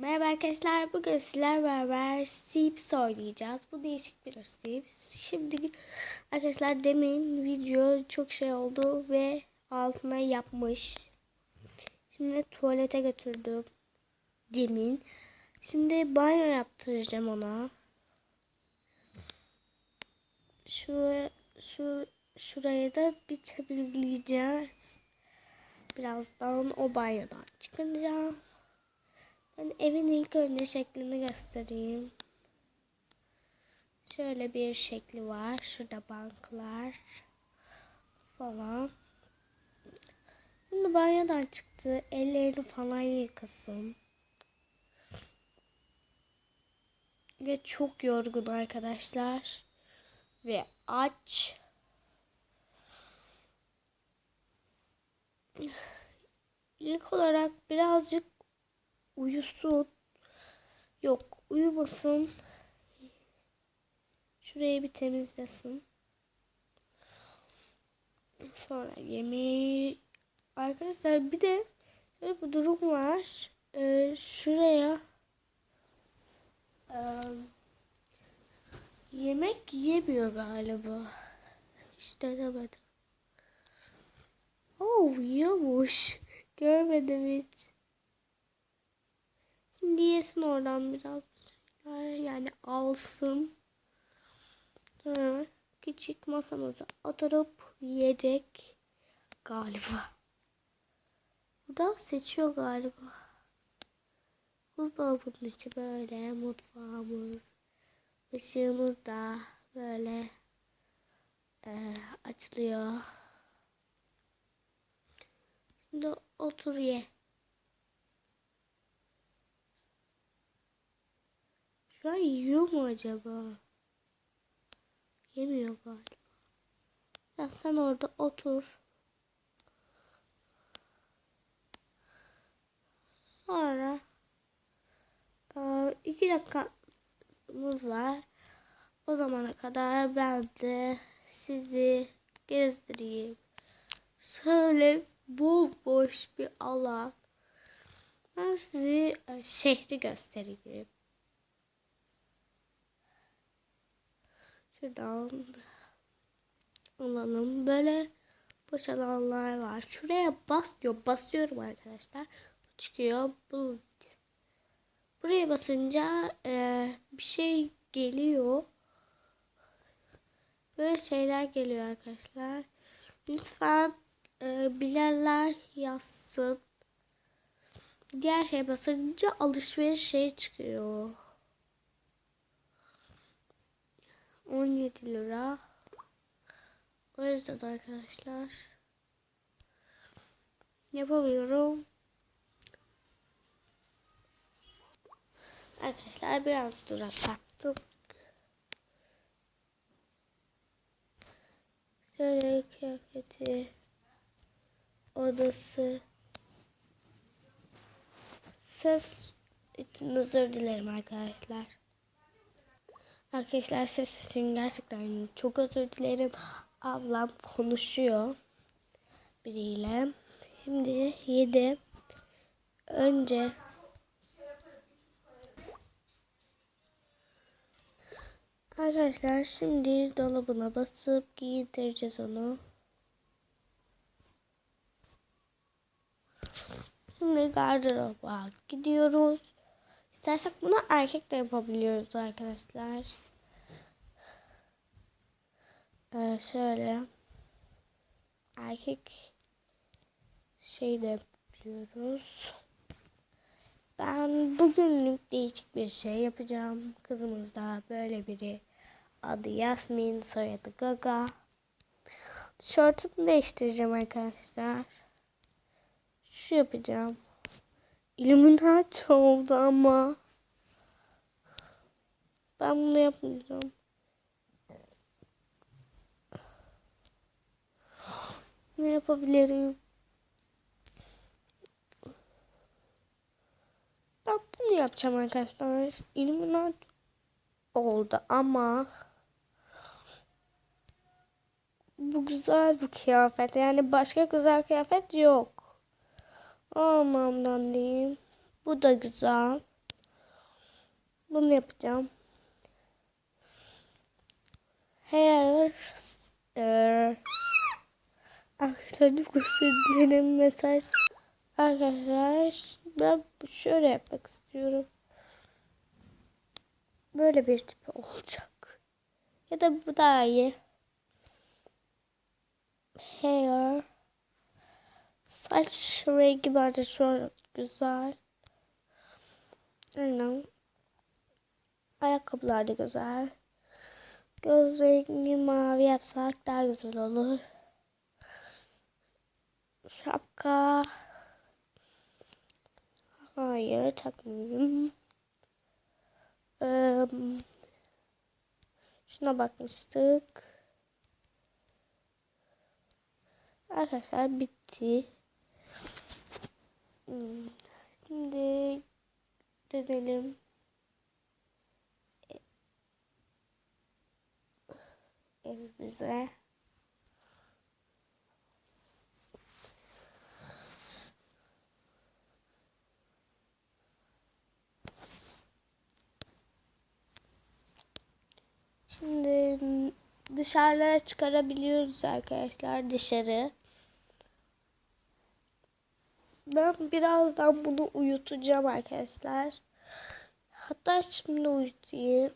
Merhaba arkadaşlar. Bugün sizlerle beraber Sips oynayacağız. Bu değişik bir Sips. Şimdi arkadaşlar demin video çok şey oldu ve altına yapmış. Şimdi tuvalete götürdüm. Demin. Şimdi banyo yaptıracağım ona. Şu, şu, şurayı da bir temizleyeceğiz. Birazdan o banyodan çıkınca ben evin ilk önce şeklini göstereyim. Şöyle bir şekli var. Şurada banklar falan. Şimdi banyodan çıktı. Ellerini falan yıkasın. Ve çok yorgun arkadaşlar. Ve aç. İlk olarak birazcık uyusun. Yok uyumasın. Şurayı bir temizlesin. Sonra yemeği arkadaşlar bir de şöyle bir durum var. Ee, şuraya e, yemek yemiyor galiba. Hiç denemedim. Oh yiyormuş. Görmedim hiç. Şimdi yesin oradan biraz. Yani alsın. Sonra küçük masamıza oturup yiyecek galiba. Burada seçiyor galiba. Buzdolabının içi böyle mutfağımız. Işığımız da böyle e, açılıyor. Şimdi otur ye. Şu an yiyor mu acaba? Yemiyor galiba. Ya sen orada otur. Sonra e, iki dakikamız var. O zamana kadar ben de sizi gezdireyim. Şöyle bomboş bir alan. Ben size e, şehri göstereyim. Şuradan alalım. Böyle boş alanlar var. Şuraya bas diyor. Basıyorum arkadaşlar. Çıkıyor. Bu Buraya basınca e, bir şey geliyor. Böyle şeyler geliyor arkadaşlar. Lütfen e, bilenler yazsın. Diğer şey basınca alışveriş şey çıkıyor. 17 lira. O yüzden arkadaşlar yapamıyorum. Arkadaşlar biraz duraksattım. Şöyle kıyafeti odası ses için özür dilerim arkadaşlar. Arkadaşlar ses için gerçekten çok özür dilerim. Ablam konuşuyor biriyle. Şimdi yedi. Önce Arkadaşlar şimdi dolabına basıp giydireceğiz onu. Şimdi gardıroba gidiyoruz. İstersek bunu erkek de yapabiliyoruz arkadaşlar. Ee, şöyle erkek şey de yapıyoruz. Ben bugünlük değişik bir şey yapacağım. Kızımız da böyle biri. Adı Yasmin, soyadı Gaga. Tişörtümü değiştireceğim arkadaşlar. Şu yapacağım. Illuminati oldu ama. Ben bunu yapmayacağım. Ne yapabilirim? Ben bunu yapacağım arkadaşlar. Illuminati oldu ama bu güzel bir kıyafet. Yani başka güzel kıyafet yok. O anlamdan diyeyim. Bu da güzel. Bunu yapacağım. Hair eee, Arkadaşlar dilerim mesaj. Arkadaşlar ben şöyle yapmak istiyorum. Böyle bir tipi olacak. Ya da bu daha iyi. Hair. Saç rengi bence çok güzel. Aynen. Ayakkabılar da güzel. Göz rengi mavi yapsak daha güzel olur. Şapka. Hayır takmayayım. Ee, şuna bakmıştık. Arkadaşlar bitti. Hmm, Şimdi dönelim. Evimize. Şimdi dışarılara çıkarabiliyoruz arkadaşlar dışarı. Ben birazdan bunu uyutacağım arkadaşlar. Hatta şimdi uyutayım.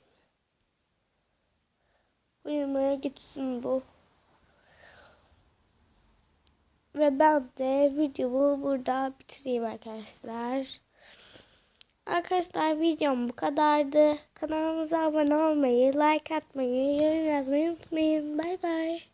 Uyumaya gitsin bu. Ve ben de videomu burada bitireyim arkadaşlar. Arkadaşlar videom bu kadardı. Kanalımıza abone olmayı, like atmayı, yorum yazmayı unutmayın. Bay bay.